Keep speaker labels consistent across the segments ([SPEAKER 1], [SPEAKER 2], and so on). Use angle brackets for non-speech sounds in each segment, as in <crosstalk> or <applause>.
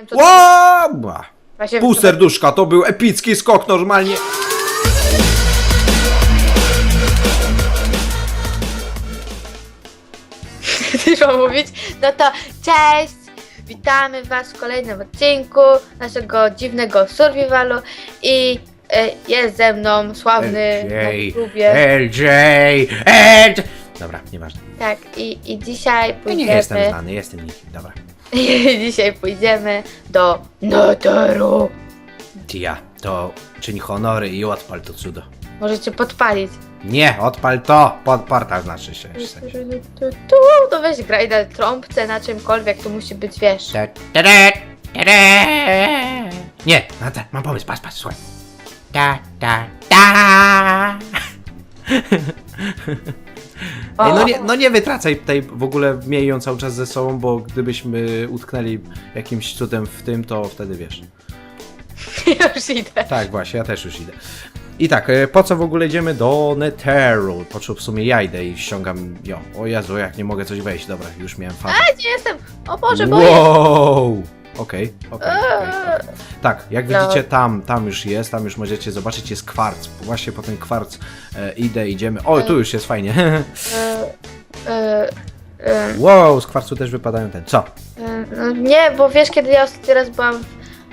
[SPEAKER 1] wiem, co. Właśnie
[SPEAKER 2] Pół serduszka, to był epicki skok normalnie. <laughs>
[SPEAKER 1] Chcesz mam mówić? No to cześć! Witamy Was w kolejnym odcinku naszego dziwnego survivalu i e, jest ze mną sławny na
[SPEAKER 2] LJ,
[SPEAKER 1] YouTubie.
[SPEAKER 2] LJ, LJ. Dobra, nieważne.
[SPEAKER 1] Tak, i, i dzisiaj
[SPEAKER 2] Ja nie
[SPEAKER 1] pójdziemy.
[SPEAKER 2] jestem znany, jestem nikim, dobra. <laughs>
[SPEAKER 1] dzisiaj pójdziemy do Notoru.
[SPEAKER 2] Tia, to czyń honory i odpal to cudo.
[SPEAKER 1] Możecie podpalić.
[SPEAKER 2] Nie, odpal to! Pod portal znaczy się. jeszcze.
[SPEAKER 1] Tu, to weź graj na trąbce, na czymkolwiek, to musi być, wiesz.
[SPEAKER 2] Ta- ta- ta- ta- ta. Nie, no ta, mam pomysł, patrz, patrz, słuchaj. Ta, ta, ta. <laughs> Ej, no, nie, no nie wytracaj tej w ogóle miej ją cały czas ze sobą, bo gdybyśmy utknęli jakimś cudem w tym, to wtedy wiesz. <laughs>
[SPEAKER 1] Już idę.
[SPEAKER 2] Tak, właśnie, ja też już idę. I tak, e, po co w ogóle idziemy do Netheru? Po czym w sumie ja idę i ściągam ją. O Jezu, jak nie mogę coś wejść. Dobra, już miałem fan.
[SPEAKER 1] A, gdzie jestem? O Boże, boję.
[SPEAKER 2] Wow! Okej, okej, okej, okej. Tak, jak
[SPEAKER 1] No.
[SPEAKER 2] widzicie, tam, tam już jest, tam już możecie zobaczyć, jest kwarc. Właśnie po ten kwarc e, idę, idziemy. O, tu już jest fajnie. <laughs>
[SPEAKER 1] E, e, e,
[SPEAKER 2] wow, z kwarcu też wypadają ten. Co?
[SPEAKER 1] e, no nie, bo wiesz, kiedy ja ostatni raz byłam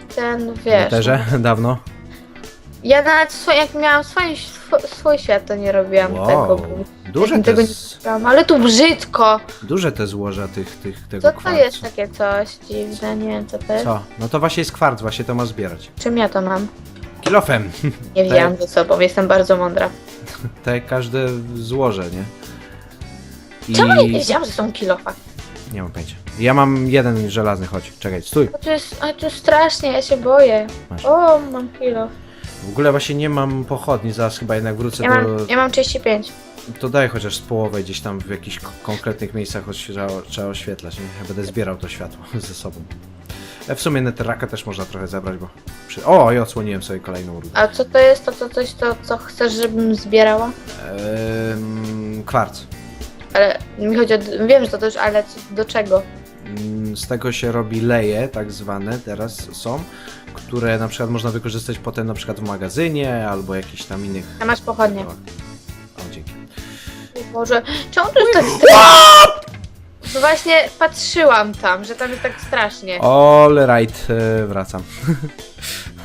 [SPEAKER 1] w ten,
[SPEAKER 2] W
[SPEAKER 1] wiesz.
[SPEAKER 2] Netherze? <laughs> Dawno?
[SPEAKER 1] Ja nawet jak miałam swój, swój, swój świat, to nie robiłam tego.
[SPEAKER 2] Wow,
[SPEAKER 1] Bo
[SPEAKER 2] duże te,
[SPEAKER 1] tego nie
[SPEAKER 2] z-
[SPEAKER 1] robiłam, ale tu brzydko.
[SPEAKER 2] duże te złoża tych, tych, tego
[SPEAKER 1] Co to
[SPEAKER 2] kwarcu.
[SPEAKER 1] jest takie coś dziwne? Nie wiem, co to jest.
[SPEAKER 2] Co? No to właśnie jest kwarc, właśnie to masz zbierać.
[SPEAKER 1] Czym ja to mam?
[SPEAKER 2] Kilofem. <laughs>
[SPEAKER 1] Nie wzięłam ze sobą, jestem bardzo mądra. <laughs>
[SPEAKER 2] Te każde złoże, nie? I...
[SPEAKER 1] Czemu ja nie wiedziałam, że są kilofa?
[SPEAKER 2] Nie mam pojęcia. Ja mam jeden żelazny, chodź, czekaj, stój.
[SPEAKER 1] A to jest, a to strasznie, ja się boję.
[SPEAKER 2] Masz.
[SPEAKER 1] O, mam kilo.
[SPEAKER 2] W ogóle właśnie nie mam pochodni, zaraz chyba jednak wrócę
[SPEAKER 1] Ja
[SPEAKER 2] do...
[SPEAKER 1] mam, ja mam 35.
[SPEAKER 2] To daj chociaż z połowę gdzieś tam w jakichś konkretnych miejscach trzeba, oświetlać, nie? Ja będę zbierał to światło <laughs> ze sobą. E, W sumie neteraka też można trochę zabrać, bo... Przy... O, i odsłoniłem sobie kolejną rudę.
[SPEAKER 1] A co to jest to, to coś, to, co chcesz, żebym zbierała?
[SPEAKER 2] Ehm, kwarc.
[SPEAKER 1] Ale mi chodzi o, wiem, że to też, ale co, do czego?
[SPEAKER 2] Mm, Z tego się robi leje, tak zwane, teraz są, które na przykład można wykorzystać potem na przykład w magazynie albo jakichś tam innych...
[SPEAKER 1] A masz pochodnie. Boże, czemu tu jest tak strasznie? No właśnie patrzyłam tam, że tam jest tak strasznie.
[SPEAKER 2] All right, e, wracam.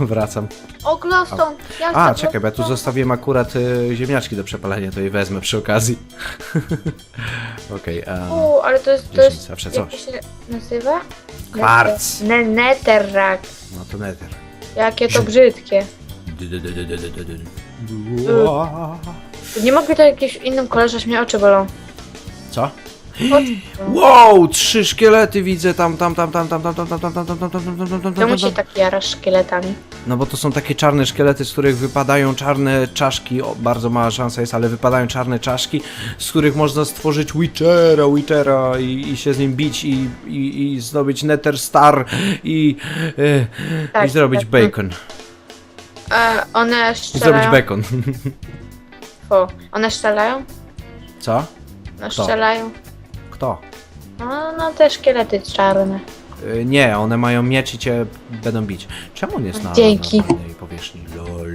[SPEAKER 2] wracam.
[SPEAKER 1] O, glowstone! Ja
[SPEAKER 2] A, czekaj, bo ja tu
[SPEAKER 1] glowstone.
[SPEAKER 2] zostawiłem akurat e, ziemniaczki do przepalenia, to je wezmę przy okazji. Okej, okay,
[SPEAKER 1] U, ale to jest, to jest,
[SPEAKER 2] zawsze
[SPEAKER 1] jak
[SPEAKER 2] coś.
[SPEAKER 1] to się nazywa?
[SPEAKER 2] Kwarc.
[SPEAKER 1] Ne netherrack.
[SPEAKER 2] no to nether.
[SPEAKER 1] Jakie to brzydkie. Nie mogę to jakimś innym kolorze, aż mnie oczy bolą.
[SPEAKER 2] Co? Wow, trzy szkielety widzę tam, tam, tam, tam, tam, tam, tam, tam, tam, tam, tam, tam, tam, tam, tam, tam,
[SPEAKER 1] Czemu
[SPEAKER 2] tam,
[SPEAKER 1] się
[SPEAKER 2] tam.
[SPEAKER 1] tak jarasz szkieletami?
[SPEAKER 2] No bo to są takie czarne szkielety, z których wypadają czarne czaszki, o, bardzo mała szansa jest, ale wypadają czarne czaszki, z których można stworzyć Witchera, Witchera i, i się z nim bić i, i, i zdobyć Nether Star i, e,
[SPEAKER 1] Tak,
[SPEAKER 2] i zrobić
[SPEAKER 1] tak.
[SPEAKER 2] bacon.
[SPEAKER 1] A one
[SPEAKER 2] I zrobić bacon.
[SPEAKER 1] One strzelają?
[SPEAKER 2] Co?
[SPEAKER 1] No
[SPEAKER 2] Kto?
[SPEAKER 1] strzelają.
[SPEAKER 2] Kto?
[SPEAKER 1] No, no te szkielety czarne.
[SPEAKER 2] E, Nie, one mają miecz i cię będą bić. Czemu on jest na,
[SPEAKER 1] Dzięki.
[SPEAKER 2] na pełnej powierzchni? Lol.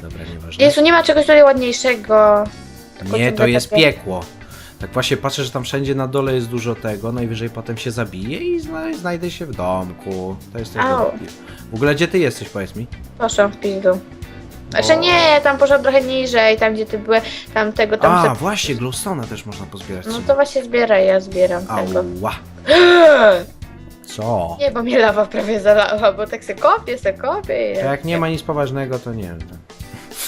[SPEAKER 2] Dobra, nieważne.
[SPEAKER 1] Jezu, nie ma czegoś tutaj ładniejszego. tylko
[SPEAKER 2] Nie, to
[SPEAKER 1] ciągle
[SPEAKER 2] jest
[SPEAKER 1] takie-
[SPEAKER 2] piekło. Tak właśnie patrzę, że tam wszędzie na dole jest dużo tego, najwyżej potem się zabije i zna, znajdę się w domku. To jest tego.
[SPEAKER 1] Au.
[SPEAKER 2] W ogóle gdzie ty jesteś, powiedz mi?
[SPEAKER 1] Poszłam w pizdu. Znaczy nie, tam poszłam trochę niżej, tam gdzie ty byłeś, tam tego, tam...
[SPEAKER 2] A,
[SPEAKER 1] se-
[SPEAKER 2] właśnie, glowstone'a też można pozbierać.
[SPEAKER 1] No to właśnie zbieraj, ja zbieram tego.
[SPEAKER 2] Ała. Co? <gasps>
[SPEAKER 1] Nie, bo mnie lawa prawie zalała, bo tak se kopię, se kopię. i-
[SPEAKER 2] To jak nie ma nic poważnego, to nie. To...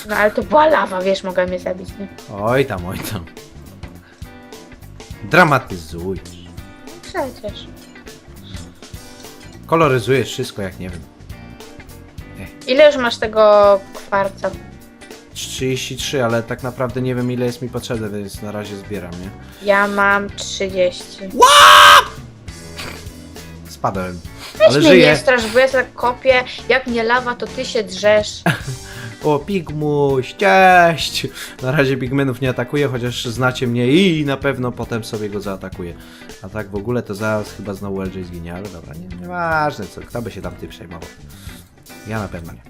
[SPEAKER 1] No ale to była lawa, wiesz, mogła mnie zabić, nie?
[SPEAKER 2] Oj tam, oj tam. Dramatyzuj.
[SPEAKER 1] Przecież.
[SPEAKER 2] Koloryzujesz wszystko, jak nie wiem.
[SPEAKER 1] Ile już masz tego kwarca?
[SPEAKER 2] 33, ale tak naprawdę nie wiem ile jest mi potrzebne, więc na razie zbieram, nie?
[SPEAKER 1] Ja mam 30.
[SPEAKER 2] Spadłem.
[SPEAKER 1] Weź
[SPEAKER 2] Ale
[SPEAKER 1] mnie
[SPEAKER 2] żyję.
[SPEAKER 1] nie strasz, bo ja se kopię, jak nie lawa, to ty się drzesz. <laughs>
[SPEAKER 2] O, Pigmuś, cześć! Na razie Pigmenów nie atakuje, chociaż znacie mnie i na pewno potem sobie go zaatakuje. A tak w ogóle to zaraz chyba znowu LJ zginie, ale dobra, nie, nieważne co, kto by się tam ty przejmował. Ja na pewno nie.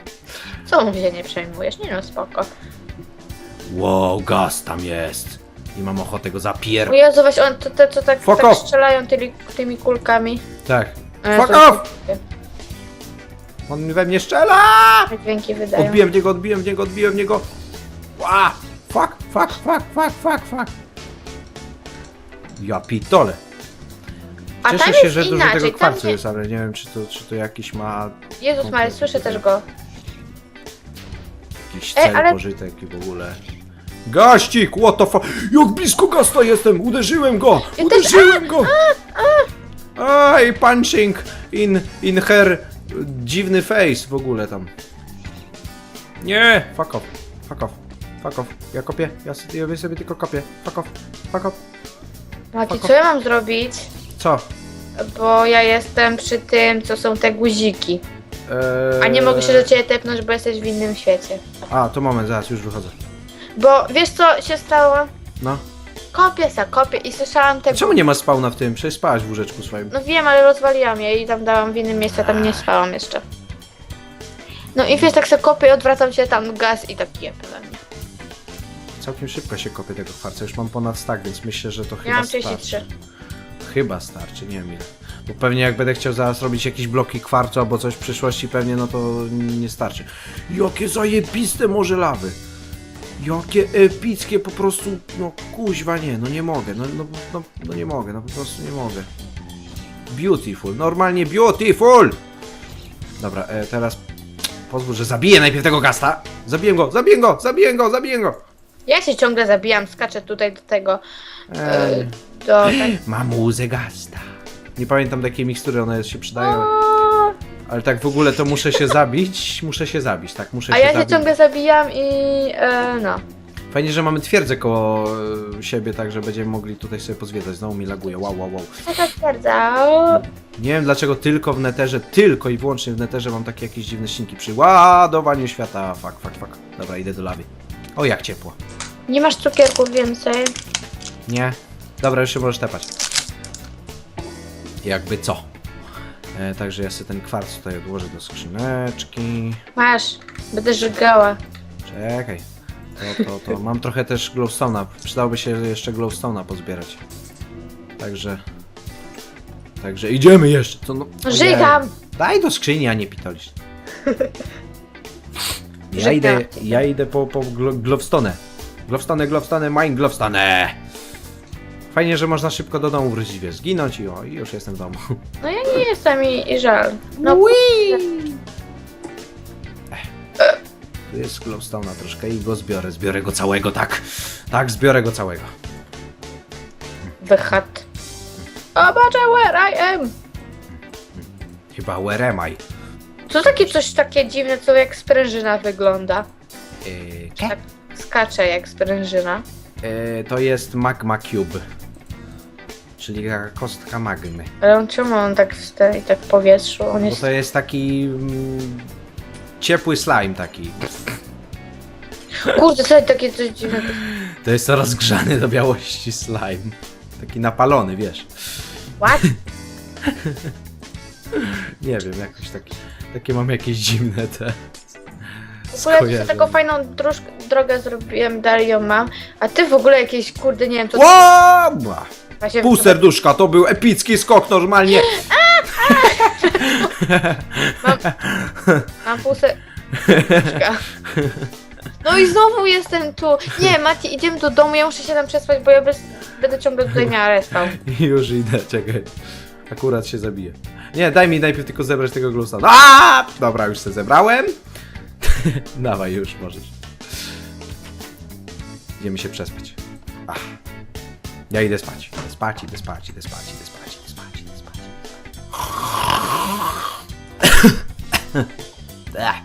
[SPEAKER 2] <laughs>
[SPEAKER 1] Co się nie przejmujesz? Nie no, spoko.
[SPEAKER 2] Wow, gaz tam jest. I mam ochotę go zapier...
[SPEAKER 1] O Jezu, weź on, to te, co tak,
[SPEAKER 2] Fuck
[SPEAKER 1] tak
[SPEAKER 2] off.
[SPEAKER 1] strzelają tymi, tymi kulkami.
[SPEAKER 2] Tak.
[SPEAKER 1] E,
[SPEAKER 2] Fuck
[SPEAKER 1] to-
[SPEAKER 2] off! On we mnie strzela!
[SPEAKER 1] te Dźwięki wydają.
[SPEAKER 2] Odbiłem w niego, odbiłem w niego, odbiłem w niego. Ła! Fuck, fuck, fuck, fuck, fuck, fuck. Ja pitole.
[SPEAKER 1] A
[SPEAKER 2] Cieszę
[SPEAKER 1] tam
[SPEAKER 2] się,
[SPEAKER 1] jest
[SPEAKER 2] że dużo
[SPEAKER 1] inaczej.
[SPEAKER 2] tego
[SPEAKER 1] tam
[SPEAKER 2] kwarcu
[SPEAKER 1] nie...
[SPEAKER 2] jest, ale nie wiem, czy to, czy to jakiś ma
[SPEAKER 1] Jezus Maria, słyszę też go.
[SPEAKER 2] jakiś
[SPEAKER 1] Ej,
[SPEAKER 2] cel,
[SPEAKER 1] ale-
[SPEAKER 2] pożytek i w ogóle. Gaścik, what the fuck? Jak blisko gasta jestem! Uderzyłem go!
[SPEAKER 1] Ja też-
[SPEAKER 2] Uderzyłem go! Aj, punching in, in her dziwny face w ogóle tam. Nie! Fuck off, fuck off, fuck off. Ja kopię, ja sobie, ja sobie tylko kopię. Fuck off, fuck off.
[SPEAKER 1] Mati,
[SPEAKER 2] Fuck
[SPEAKER 1] co ja mam zrobić?
[SPEAKER 2] Co?
[SPEAKER 1] Bo ja jestem przy tym, co są te guziki.
[SPEAKER 2] Eee...
[SPEAKER 1] A nie mogę się do ciebie tepnąć, bo jesteś w innym świecie.
[SPEAKER 2] A, to moment, zaraz już wychodzę.
[SPEAKER 1] Bo wiesz co się stało?
[SPEAKER 2] No.
[SPEAKER 1] Kopię sa, kopię i słyszałam tego.
[SPEAKER 2] Czemu nie ma spawna w tym? Przecież spałaś w łóżeczku swoim.
[SPEAKER 1] No wiem, ale rozwaliłam je i tam dałam w innym miejscu, tam nie spałam jeszcze. No i wiesz, tak sobie kopię i odwracam się tam gaz i tak jeb we mnie.
[SPEAKER 2] Całkiem szybko się kopie tego kwarca. Już mam ponad stack, więc myślę, że to
[SPEAKER 1] Ja
[SPEAKER 2] chyba
[SPEAKER 1] mam
[SPEAKER 2] starczy.
[SPEAKER 1] 33.
[SPEAKER 2] Chyba starczy, nie wiem ile. Bo pewnie jak będę chciał zaraz robić jakieś bloki kwarcu albo coś w przyszłości, pewnie no to nie starczy. Jakie zajebiste morze lawy! Jakie epickie po prostu, no kuźwa nie, no nie mogę, no, no, no, no nie mogę, no po prostu nie mogę. Beautiful, normalnie beautiful! Dobra, e, teraz pozwól, że zabiję najpierw tego gasta. Zabiję go, zabiję go, zabiję go, zabiję go!
[SPEAKER 1] Ja się ciągle zabijam, skaczę tutaj do tego,
[SPEAKER 2] Eee,
[SPEAKER 1] do... Tak. <gasps>
[SPEAKER 2] mam łzę gasta. Nie pamiętam do jakiej mikstury one się przydają. Ale tak w ogóle to muszę się zabić, muszę się zabić, tak, muszę
[SPEAKER 1] A
[SPEAKER 2] się
[SPEAKER 1] ja się
[SPEAKER 2] zabić.
[SPEAKER 1] ciągle zabijam i e, no.
[SPEAKER 2] Fajnie, że mamy twierdzę koło e, siebie, tak, że będziemy mogli tutaj sobie pozwiedzać. Znowu mi laguje, wow, wow, wow.
[SPEAKER 1] Taka twierdza. o.
[SPEAKER 2] Nie wiem dlaczego tylko w neterze, tylko i wyłącznie w neterze mam takie jakieś dziwne ścinki przy ładowaniu świata. Fuck, fuck, fuck. Dobra, idę do lawy. O, jak ciepło.
[SPEAKER 1] Nie masz cukierków więcej?
[SPEAKER 2] Nie? Dobra, już się możesz tepać. Jakby co. E, także ja sobie ten kwarc tutaj odłożę do skrzyneczki.
[SPEAKER 1] Masz. Będę żygała.
[SPEAKER 2] Czekaj. To, to, to. Mam trochę też glowstone'a. Przydałoby się jeszcze glowstone'a pozbierać. Także... Także idziemy jeszcze. Co, no, ojej.
[SPEAKER 1] Żygam!
[SPEAKER 2] Daj do skrzyni, a nie pitolisz. <laughs> Ja idę, ja idę po, po glo, glowstone. Glowstone, glowstone, mine glowstone. Fajnie, że można szybko do domu wrócić, wiesz, zginąć i o, i już jestem w domu. <laughs>
[SPEAKER 1] No ja nie jestem i, i żal. No
[SPEAKER 2] Tu jest glowstone'a troszkę i go zbiorę, zbiorę go całego, tak. Tak, zbiorę go całego.
[SPEAKER 1] wychat. O Boże, where I am!
[SPEAKER 2] Chyba where am I?
[SPEAKER 1] Co takie coś takie dziwne, co jak sprężyna wygląda?
[SPEAKER 2] Eee,
[SPEAKER 1] Tak skacze jak sprężyna.
[SPEAKER 2] eee, to jest magma cube. Czyli taka kostka magmy.
[SPEAKER 1] Ale on czemu on tak wstaje i tak w powietrzu? On
[SPEAKER 2] Bo
[SPEAKER 1] jest...
[SPEAKER 2] to jest taki... Mm, ciepły slime taki.
[SPEAKER 1] Kurde, co takie coś dziwnego.
[SPEAKER 2] To jest to rozgrzany do białości slime. Taki napalony, wiesz.
[SPEAKER 1] What? <laughs>
[SPEAKER 2] Nie wiem, jakoś taki... Takie mam jakieś dziwne te...
[SPEAKER 1] W ogóle
[SPEAKER 2] skojarzenia.
[SPEAKER 1] sobie taką fajną dróżkę, drogę zrobiłem, dalej ją mam. A ty w ogóle jakieś, kurde, nie wiem, to...
[SPEAKER 2] Ła!
[SPEAKER 1] Właśnie
[SPEAKER 2] Pół serduszka, to był epicki skok normalnie. <laughs>
[SPEAKER 1] Mam pół serduszka. No i znowu jestem tu. Nie, Mati, idziemy do domu, ja muszę się tam przespać, bo ja bez... będę ciągle tutaj miała respał.
[SPEAKER 2] Już idę, czekaj. Akurat się zabiję. Nie, daj mi najpierw tylko zebrać tego glowstone'a. A! Dobra, już się zebrałem. <laughs> Dawaj, już możesz. Idziemy się przespać. Ach. Ja idę spać. Idę spać, idę spać, idę spać, idę spać, idę spać, idę spać. <coughs>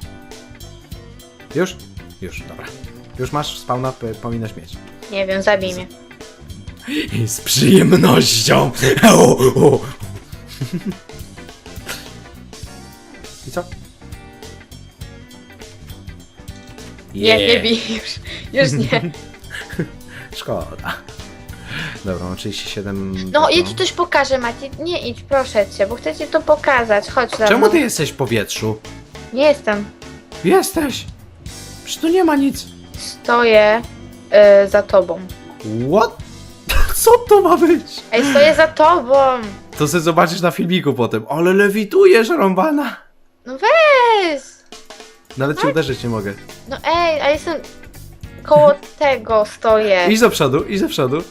[SPEAKER 2] Już? Już, dobra. Już masz spawna, p- powinnaś mieć.
[SPEAKER 1] Nie wiem, zabij mnie.
[SPEAKER 2] Z przyjemnością. <laughs> I co?
[SPEAKER 1] Nie, nie bij już. Już nie. <laughs>
[SPEAKER 2] Szkoda. Dobra, mam 37...
[SPEAKER 1] No ja ci coś pokażę, Mati. Nie idź, proszę cię, bo chcę ci to pokazać. Chodź za
[SPEAKER 2] Czemu
[SPEAKER 1] mną.
[SPEAKER 2] ty jesteś w powietrzu?
[SPEAKER 1] Nie jestem.
[SPEAKER 2] Jesteś! Przecież tu nie ma nic.
[SPEAKER 1] Stoję y, za tobą.
[SPEAKER 2] What? <laughs> Co to ma być?
[SPEAKER 1] Ej, stoję za tobą.
[SPEAKER 2] To sobie zobaczysz na filmiku potem. Ale lewitujesz, rąbana!
[SPEAKER 1] No weź.
[SPEAKER 2] Nawet cię uderzyć nie mogę.
[SPEAKER 1] No ej, a jestem koło <laughs> tego stoję.
[SPEAKER 2] Idź do przodu, idź do przodu.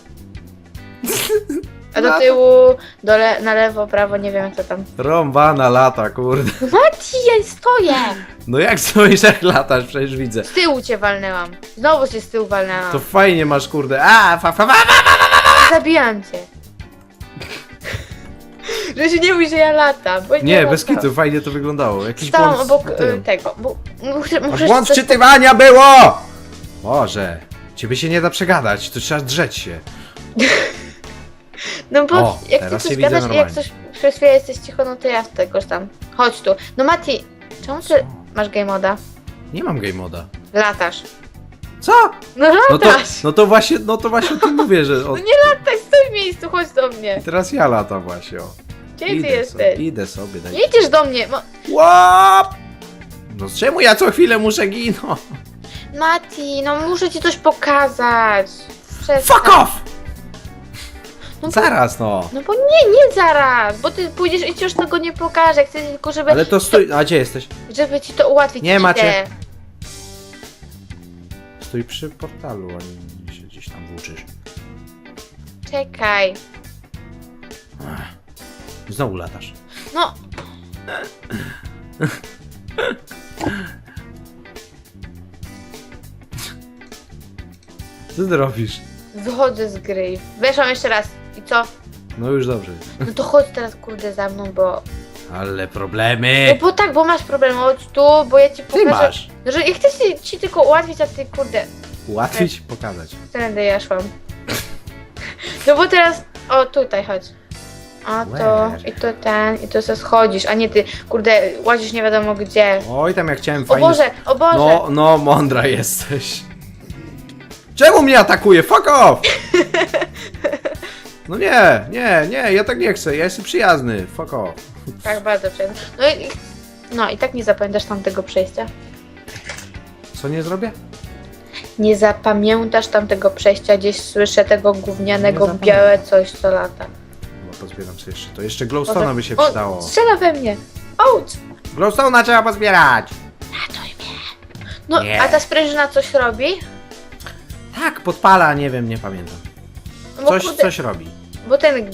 [SPEAKER 1] A do tyłu, do le na lewo, prawo, nie wiem jak to tam.
[SPEAKER 2] Rąbana lata, kurde.
[SPEAKER 1] No Mati, ja stoję.
[SPEAKER 2] No jak stoisz, jak latasz, przecież widzę.
[SPEAKER 1] Z tyłu cię walnęłam. Znowu cię z tyłu walnęłam.
[SPEAKER 2] To fajnie masz, kurde. A, fa, fa, fa, fa.
[SPEAKER 1] Zabijam cię. Że się nie mówi, że ja latam. Bo
[SPEAKER 2] Nie, bez
[SPEAKER 1] latam.
[SPEAKER 2] kitu, fajnie to wyglądało. Jakiś
[SPEAKER 1] Stałam
[SPEAKER 2] błąd z
[SPEAKER 1] obok y,
[SPEAKER 2] tym.
[SPEAKER 1] tego, bo muszę, muszę
[SPEAKER 2] błąd
[SPEAKER 1] coś-
[SPEAKER 2] czytywania było! Boże, ciebie się nie da przegadać, to trzeba drzeć się. <laughs>
[SPEAKER 1] No bo
[SPEAKER 2] O,
[SPEAKER 1] jak ty
[SPEAKER 2] teraz
[SPEAKER 1] coś
[SPEAKER 2] się widzę
[SPEAKER 1] gadasz i jak
[SPEAKER 2] normalnie.
[SPEAKER 1] coś przez chwilę jesteś cicho, no to ja w tegoś tam. Chodź tu. No Mati, czemu ty masz game moda?
[SPEAKER 2] Nie mam game moda.
[SPEAKER 1] Latasz.
[SPEAKER 2] Co?
[SPEAKER 1] No
[SPEAKER 2] No to,
[SPEAKER 1] latasz.
[SPEAKER 2] no to właśnie, no to właśnie o tym mówię, że <laughs>
[SPEAKER 1] No
[SPEAKER 2] od...
[SPEAKER 1] nie lataj, stój w miejscu, chodź do mnie.
[SPEAKER 2] teraz ja latam właśnie, o.
[SPEAKER 1] Gdzie ty
[SPEAKER 2] Idę
[SPEAKER 1] jesteś?
[SPEAKER 2] sobie, idę sobie, daj.
[SPEAKER 1] Nie idziesz do mnie. Mo-
[SPEAKER 2] Łap! No czemu ja co chwilę muszę ginąć?
[SPEAKER 1] Mati, no muszę ci coś pokazać. Przestań.
[SPEAKER 2] Fuck off!
[SPEAKER 1] No bo,
[SPEAKER 2] Zaraz no.
[SPEAKER 1] no bo nie, nie zaraz, bo ty pójdziesz i ci już tego nie pokażę. Chcę tylko, żeby,
[SPEAKER 2] Ale to stój, a gdzie jesteś?
[SPEAKER 1] żeby ci to ułatwić.
[SPEAKER 2] Nie macie. Stój przy portalu, a nie się gdzieś tam włóczysz.
[SPEAKER 1] Czekaj.
[SPEAKER 2] Znowu latasz.
[SPEAKER 1] No,
[SPEAKER 2] Co ty robisz?
[SPEAKER 1] wychodzę z gry. Weszłam jeszcze raz. I co?
[SPEAKER 2] No już dobrze.
[SPEAKER 1] No to chodź teraz kurde za mną, bo...
[SPEAKER 2] Ale
[SPEAKER 1] No
[SPEAKER 2] problemy!
[SPEAKER 1] bo tak, bo masz problem, chodź tu, bo ja ci
[SPEAKER 2] Ty
[SPEAKER 1] pokażę...
[SPEAKER 2] masz!
[SPEAKER 1] No, że ja chcę ci, ci tylko ułatwić, a ty kurde...
[SPEAKER 2] Ułatwić, pokazać.
[SPEAKER 1] Tędy ja szłam. No bo teraz... O, tutaj chodź. O to, i to ten, i to se schodzisz, a nie ty, kurde, łazisz nie wiadomo gdzie.
[SPEAKER 2] Oj, tam jak chciałem
[SPEAKER 1] O
[SPEAKER 2] fajnie...
[SPEAKER 1] Boże, o Boże!
[SPEAKER 2] No, no, mądra jesteś. Czemu mnie atakuje? Fuck off! No nie, nie, nie, ja tak nie chcę, ja jestem przyjazny. Fuck off.
[SPEAKER 1] Tak, bardzo przyjemnie. No i, no i tak nie zapamiętasz tamtego przejścia.
[SPEAKER 2] Co nie zrobię?
[SPEAKER 1] Nie zapamiętasz tamtego przejścia, gdzieś słyszę tego gównianego
[SPEAKER 2] Nie zapamiętam.
[SPEAKER 1] białe coś, co lata.
[SPEAKER 2] Pozbieram sobie jeszcze to. Jeszcze glowstone'a by się
[SPEAKER 1] O,
[SPEAKER 2] przydało.
[SPEAKER 1] strzela we mnie! Ouch!
[SPEAKER 2] Glowstone'a trzeba pozbierać!
[SPEAKER 1] Ratuj mnie! No,
[SPEAKER 2] Nie.
[SPEAKER 1] a ta sprężyna coś robi?
[SPEAKER 2] Tak, podpala, nie wiem, nie pamiętam.
[SPEAKER 1] No bo
[SPEAKER 2] Coś,
[SPEAKER 1] kurde,
[SPEAKER 2] coś robi.
[SPEAKER 1] Bo ten...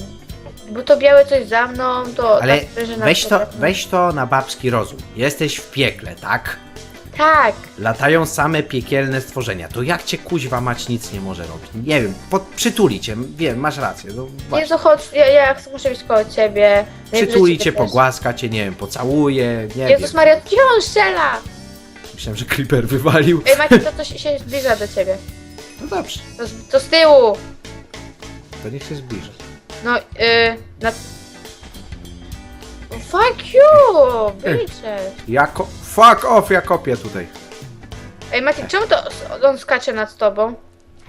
[SPEAKER 1] Bo to białe coś za mną, to
[SPEAKER 2] Ale
[SPEAKER 1] ta sprężyna...
[SPEAKER 2] weź to, weź to na babski rozum. Jesteś w piekle, tak?
[SPEAKER 1] Tak!
[SPEAKER 2] Latają same piekielne stworzenia. To jak cię kuźwa mać nic nie może robić? Nie wiem, pod, przytuli cię, wiem, masz rację. No, właśnie.
[SPEAKER 1] Jezu, chodź, ja, ja muszę być koło ciebie.
[SPEAKER 2] Przytuli cię,
[SPEAKER 1] też.
[SPEAKER 2] pogłaska cię, nie wiem, pocałuje, nie
[SPEAKER 1] Jezus
[SPEAKER 2] wiem.
[SPEAKER 1] Maria, gdzie on strzela?
[SPEAKER 2] Myślałem, że Creeper wywalił.
[SPEAKER 1] Ej, Macie, to <laughs> coś się zbliża do ciebie.
[SPEAKER 2] No dobrze,
[SPEAKER 1] To, z- to z tyłu.
[SPEAKER 2] to niech się zbliży.
[SPEAKER 1] No, yy, na... Fuck you! Wyliczesz.
[SPEAKER 2] Jako, fuck off, ja kopię tutaj.
[SPEAKER 1] Ej, Maciek, czemu to on skacze nad tobą?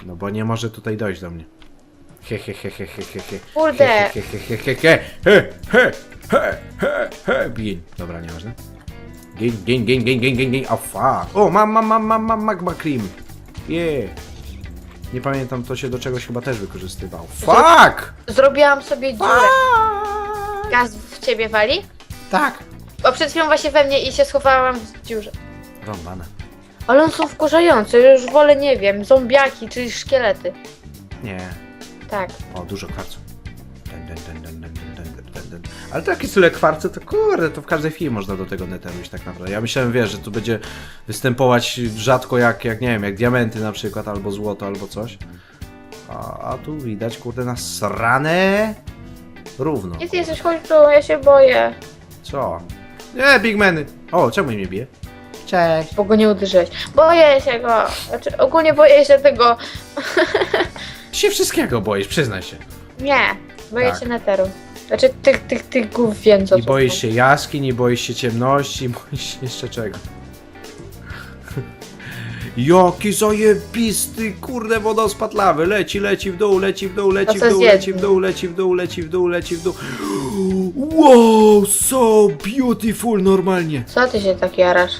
[SPEAKER 2] No bo nie może tutaj dojść do mnie. He he he he he he he.
[SPEAKER 1] Kurde.
[SPEAKER 2] He he he he he he. He he he he he. Gin. Dobra, nieważne. Gin, gin, gin, gin, gin, gin, gin. O fuck. O, mam, mam, mam, mam, mam magma cream. Yeah. Nie pamiętam, to się do czegoś chyba też wykorzystywało. Fuck!
[SPEAKER 1] Zrobiłam sobie dziurę.
[SPEAKER 2] Fuck!
[SPEAKER 1] Gaz w ciebie wali?
[SPEAKER 2] Tak.
[SPEAKER 1] Bo przed chwilą właśnie we mnie i się schowałam w dziurze.
[SPEAKER 2] Rąbane.
[SPEAKER 1] Ale one są wkurzające, już wolę, nie wiem, zombiaki, czyli szkielety.
[SPEAKER 2] Nie.
[SPEAKER 1] Tak.
[SPEAKER 2] O, dużo kwarcu. Dun, dun, dun, dun, dun, dun, dun, dun, dun. Ale to jakieś tyle kwarcy, to kurde, to w każdej chwili można do tego neteru iść tak naprawdę. Ja myślałem, wiesz, że tu będzie występować rzadko jak, jak nie wiem, jak diamenty na przykład, albo złoto, albo coś. A, a tu widać, kurde, na srane równo.
[SPEAKER 1] Ty jesteś? Chodź tu, ja się boję.
[SPEAKER 2] Co? Nie, bigmeny! O, czemu mnie bije? Cześć.
[SPEAKER 1] Bo go nie uderzyłeś. Boję się go. Znaczy, ogólnie boję się tego.
[SPEAKER 2] Ty się wszystkiego boisz, przyznaj się.
[SPEAKER 1] Nie, boję
[SPEAKER 2] Tak.
[SPEAKER 1] się neteru. Znaczy, tych, tych, tych głów wiem, co
[SPEAKER 2] Nie
[SPEAKER 1] to
[SPEAKER 2] boisz
[SPEAKER 1] są.
[SPEAKER 2] się jaskiń, nie boisz się ciemności, <laughs> boisz się jeszcze czego. Jaki zajebisty, kurde, wodospad lawy. Leci, leci w dół, leci w dół, leci w dół, leci w dół, leci w dół, leci w dół, leci w dół. Wow, so beautiful normalnie.
[SPEAKER 1] Co ty się tak jarasz?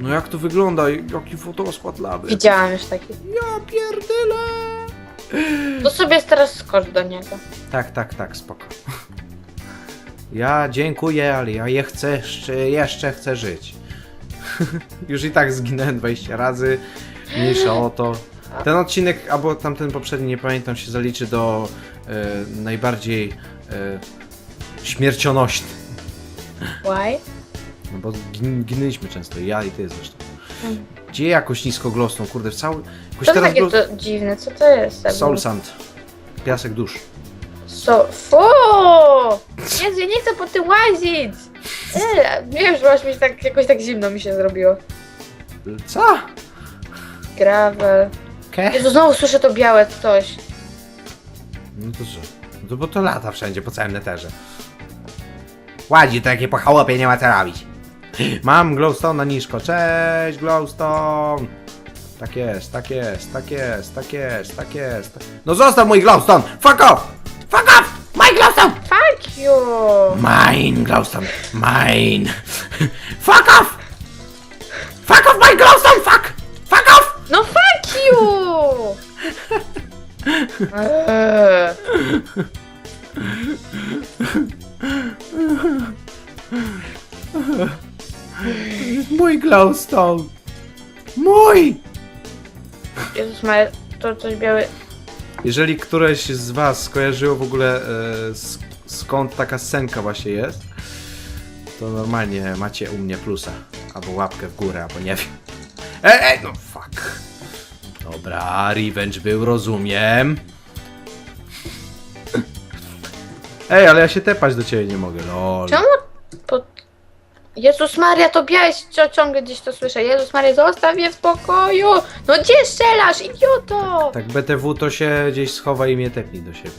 [SPEAKER 2] No jak to wygląda? Jaki wodospad lawy.
[SPEAKER 1] Widziałam już taki.
[SPEAKER 2] Ja pierdyle.
[SPEAKER 1] To sobie teraz skocz do niego.
[SPEAKER 2] Tak, tak, tak, spoko. Ja dziękuję, ale ja je chcę jeszcze, jeszcze chcę żyć. <laughs> Już i tak zginąłem 20 razy, mniejsza o to. Ten odcinek, albo tamten poprzedni, nie pamiętam, się zaliczy do e, najbardziej e, śmiercionośny.
[SPEAKER 1] Why?
[SPEAKER 2] No bo gin, ginęliśmy często, ja i ty zresztą.
[SPEAKER 1] Hmm.
[SPEAKER 2] Gdzie jakoś nisko glosną, kurde, w cały... Jakoś
[SPEAKER 1] To
[SPEAKER 2] teraz
[SPEAKER 1] takie
[SPEAKER 2] było...
[SPEAKER 1] to dziwne, co to jest? Sebu?
[SPEAKER 2] Soul Sand. Piasek dusz.
[SPEAKER 1] So, fu! Jezu, ja nie chcę po tym łazić! Eee, wiesz, aż mi tak, jakoś tak zimno mi się zrobiło.
[SPEAKER 2] Co?
[SPEAKER 1] Gravel.
[SPEAKER 2] Ke?
[SPEAKER 1] Jezu, znowu słyszę to białe coś.
[SPEAKER 2] No to co? No to bo to lata wszędzie, po całym neterze. Ładzi takie po chałupie, nie ma co robić. Mam glowstone na niszko, cześć glowstone! Tak jest, tak jest, tak jest, tak jest, tak jest. No zostaw mój glowstone! Fuck off! Fuck off! My glowstone!
[SPEAKER 1] Fuck you!
[SPEAKER 2] Mine glowstone! Mine! Fuck off! Fuck off my glowstone! Fuck! Fuck off!
[SPEAKER 1] No fuck you! Eee.
[SPEAKER 2] Mój glowstone! Mój!
[SPEAKER 1] Jezus ma to coś białe.
[SPEAKER 2] Jeżeli któreś z was skojarzyło w ogóle e, sk- skąd taka scenka właśnie jest, to normalnie macie u mnie plusa. Albo łapkę w górę, albo nie wiem. Ej, ej, no fuck. Dobra, revenge był, rozumiem. Ej, ale ja się tepać do ciebie nie mogę, lol.
[SPEAKER 1] Czemu pod... Jezus Maria, to białe cio- ciągle gdzieś to słyszę. Jezus Maria, zostaw mnie w spokoju! No gdzie strzelasz, idioto!
[SPEAKER 2] Tak BTW to się gdzieś schowa i mnie tepnij do siebie.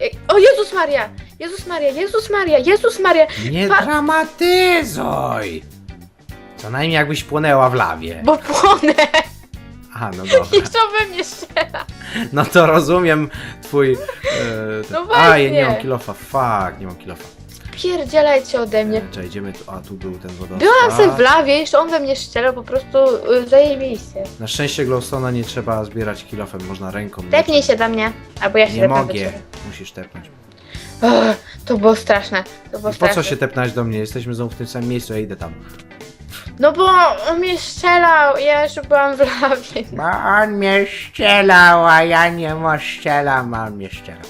[SPEAKER 1] Ej, O Jezus Maria! Jezus Maria, Jezus Maria, Jezus Maria!
[SPEAKER 2] Nie
[SPEAKER 1] Pa-
[SPEAKER 2] dramatyzuj! Co najmniej jakbyś płonęła w lawie.
[SPEAKER 1] Bo płonę!
[SPEAKER 2] Aha, no dobra. <laughs>
[SPEAKER 1] I co we mnie strzela?
[SPEAKER 2] No to rozumiem twój... E, ten-
[SPEAKER 1] No
[SPEAKER 2] A, ja nie
[SPEAKER 1] właśnie.
[SPEAKER 2] mam kilofa, fuck, nie mam kilofa.
[SPEAKER 1] Pierdzielajcie ode mnie.
[SPEAKER 2] Czekaj, idziemy tu, a tu był ten wodospad.
[SPEAKER 1] Byłam sobie w lawie, jeszcze on we mnie strzelał, po prostu y, zajebiście.
[SPEAKER 2] Na szczęście glowstona nie trzeba zbierać kilofem, można ręką.
[SPEAKER 1] Tepnij się do mnie, albo ja się
[SPEAKER 2] Nie
[SPEAKER 1] tepnę do
[SPEAKER 2] mogę,
[SPEAKER 1] ciebie.
[SPEAKER 2] musisz tepnąć.
[SPEAKER 1] Ugh, to było straszne, to było
[SPEAKER 2] Po
[SPEAKER 1] straszne.
[SPEAKER 2] co się tepnąć do mnie? Jesteśmy znowu w tym samym miejscu, ja idę tam.
[SPEAKER 1] No bo on mnie strzelał, ja jeszcze byłam w lawie.
[SPEAKER 2] Bo on mnie ścielał, a ja nie strzelam, a on mnie ścielał.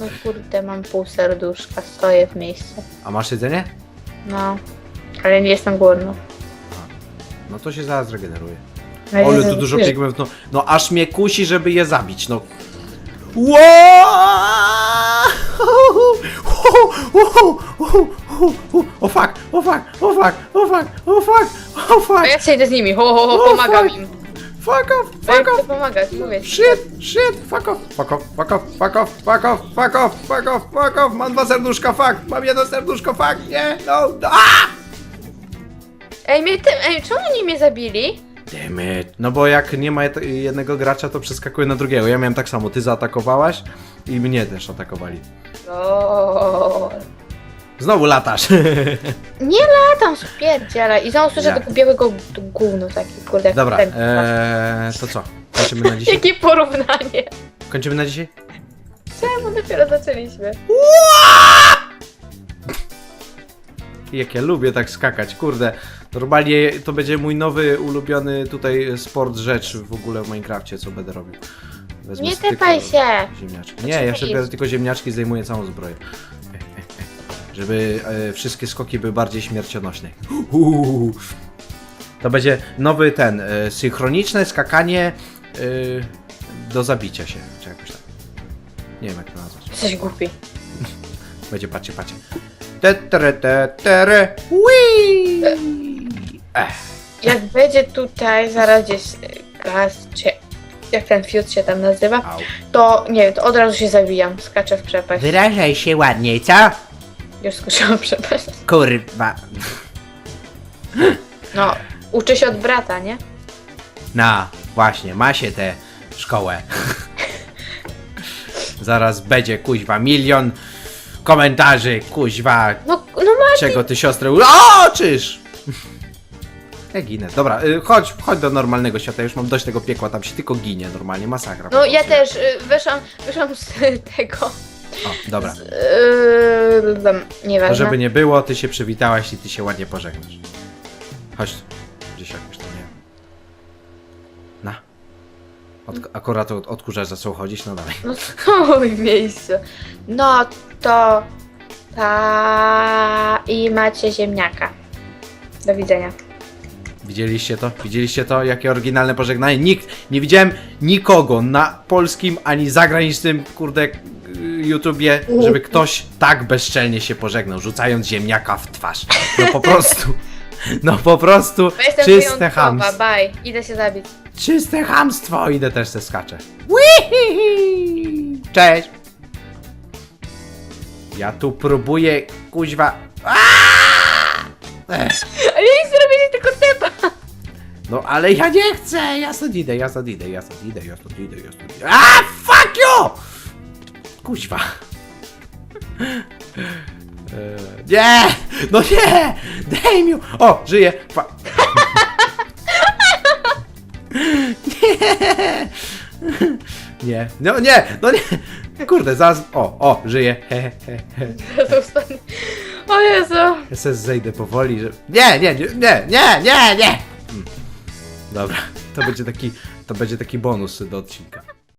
[SPEAKER 1] No kurde, mam pół serduszka, stoję w miejscu.
[SPEAKER 2] A masz jedzenie?
[SPEAKER 1] No, ale nie jestem głodna.
[SPEAKER 2] No to się zaraz regeneruje.
[SPEAKER 1] No,
[SPEAKER 2] Ale
[SPEAKER 1] Jezu,
[SPEAKER 2] tu dużo pigmentów, no, no aż mnie kusi, żeby je zabić, no. O fuck, o fuck, o fuck, o fuck, o fuck, o
[SPEAKER 1] A
[SPEAKER 2] fuck,
[SPEAKER 1] ja przejdę z nimi, ho, ho, ho,
[SPEAKER 2] O,
[SPEAKER 1] pomagam
[SPEAKER 2] fuck.
[SPEAKER 1] im.
[SPEAKER 2] Fuck off, fuck
[SPEAKER 1] chcę
[SPEAKER 2] off,
[SPEAKER 1] pomagać, mówię. ci.
[SPEAKER 2] shit, shit, fuck off, fuck off, fuck off, fuck off, fuck off, fuck off, fuck off, fuck off, mam dwa serduszka, fuck, mam jedno serduszko, fuck, nie, no, no, a!
[SPEAKER 1] Ej, mnie tym, ej, czemu oni mnie zabili?
[SPEAKER 2] Damn it. No bo jak nie ma jed- jednego gracza, to przeskakuje na drugiego. Ja miałem tak samo, ty zaatakowałaś i mnie też atakowali.
[SPEAKER 1] O,
[SPEAKER 2] Znowu latasz. <laughs>
[SPEAKER 1] Nie latam, spierdziela. I znowu słyszę
[SPEAKER 2] Jak?
[SPEAKER 1] tego białego gówno taki, kurde. jak
[SPEAKER 2] Dobra,
[SPEAKER 1] ten-
[SPEAKER 2] eee, to co? Kończymy na dzisiaj? <laughs>
[SPEAKER 1] Jakie porównanie.
[SPEAKER 2] Kończymy na dzisiaj?
[SPEAKER 1] Czemu dopiero zaczęliśmy?
[SPEAKER 2] Jak ja lubię tak skakać, kurde. Normalnie to będzie mój nowy ulubiony tutaj sport rzecz w ogóle w Minecrafcie, co będę robił. Wezmę
[SPEAKER 1] Nie tepaj
[SPEAKER 2] tylko
[SPEAKER 1] się.
[SPEAKER 2] Ziemniaczki. Nie, ja jeszcze
[SPEAKER 1] Idź.
[SPEAKER 2] biorę tylko ziemniaczki, zdejmuję całą zbroję. Żeby e, wszystkie skoki były bardziej śmiercionośne. Uuu. To będzie nowy ten, e, synchroniczne skakanie e, do zabicia się, czy jakoś tak. Nie wiem jak to nazwać.
[SPEAKER 1] Jesteś głupi. <laughs>
[SPEAKER 2] Będzie, patrzcie, patrzcie. Te, tere, te, tere! Ech,
[SPEAKER 1] Jak będzie tutaj zaraz gdzieś gaz, czy jak ten fiut się tam nazywa,
[SPEAKER 2] au.
[SPEAKER 1] to nie wiem, to od razu się zabijam, skaczę w przepaść.
[SPEAKER 3] Wyrażaj się ładniej, co?
[SPEAKER 1] Już skoczyłam przepaść.
[SPEAKER 3] Kurwa.
[SPEAKER 1] No, uczy się od brata, nie?
[SPEAKER 2] Na, właśnie, ma się tę szkołę. Zaraz będzie kuźwa milion komentarzy, kuźwa,
[SPEAKER 1] No, no ma.
[SPEAKER 2] czego ty siostrę u- O, czyż! Ja ginę. Dobra, y, chodź, chodź do normalnego świata, już mam dość tego piekła, tam się tylko ginie normalnie, masakra. po
[SPEAKER 1] No ja
[SPEAKER 2] prostu.
[SPEAKER 1] też y, wyszłam, wyszłam z tego.
[SPEAKER 2] O, dobra.
[SPEAKER 1] Yy,
[SPEAKER 2] To żeby nie było, ty się przywitałaś i ty się ładnie pożegnasz. Chodź tu. Gdzieś jakoś to nie. Na. Od, akurat od, odkurzacz zaczął chodzić, no dalej.
[SPEAKER 1] No stój w miejscu. No to ta i macie ziemniaka. Do widzenia.
[SPEAKER 2] Widzieliście to? Widzieliście to? Jakie oryginalne pożegnanie? Nikt, nie widziałem nikogo na polskim ani zagranicznym, kurde, YouTubie, żeby ktoś tak bezczelnie się pożegnał, rzucając ziemniaka w twarz. No po prostu. No po prostu
[SPEAKER 1] Bo jestem
[SPEAKER 2] czyste
[SPEAKER 1] wyjątkowa,
[SPEAKER 2] hamstwo.
[SPEAKER 1] bye. Idę się zabić.
[SPEAKER 2] Czyste hamstwo! Idę też se skaczę. Wihihi! Cześć! Ja tu próbuję, kuźwa... Aaaa! Ech.
[SPEAKER 1] Ale ja nic nie robię, tylko tepa.
[SPEAKER 2] No ale ja nie chcę! Ja stąd idę, ja stąd idę, ja stąd idę, ja stąd idę, ja stąd idę. A fuck you! Kuźwa. Eee, Nie! No nie! Daj mi! O, żyję! Fa nie! Nie, no nie, no nie! Kurde, zaraz... O, o, żyję. He.
[SPEAKER 1] O Jezu.
[SPEAKER 2] Ja sobie zejdę powoli, że... Nie, nie, nie, nie, nie, nie, nie! Hmm. Dobra, to będzie taki, to będzie taki bonus do odcinka.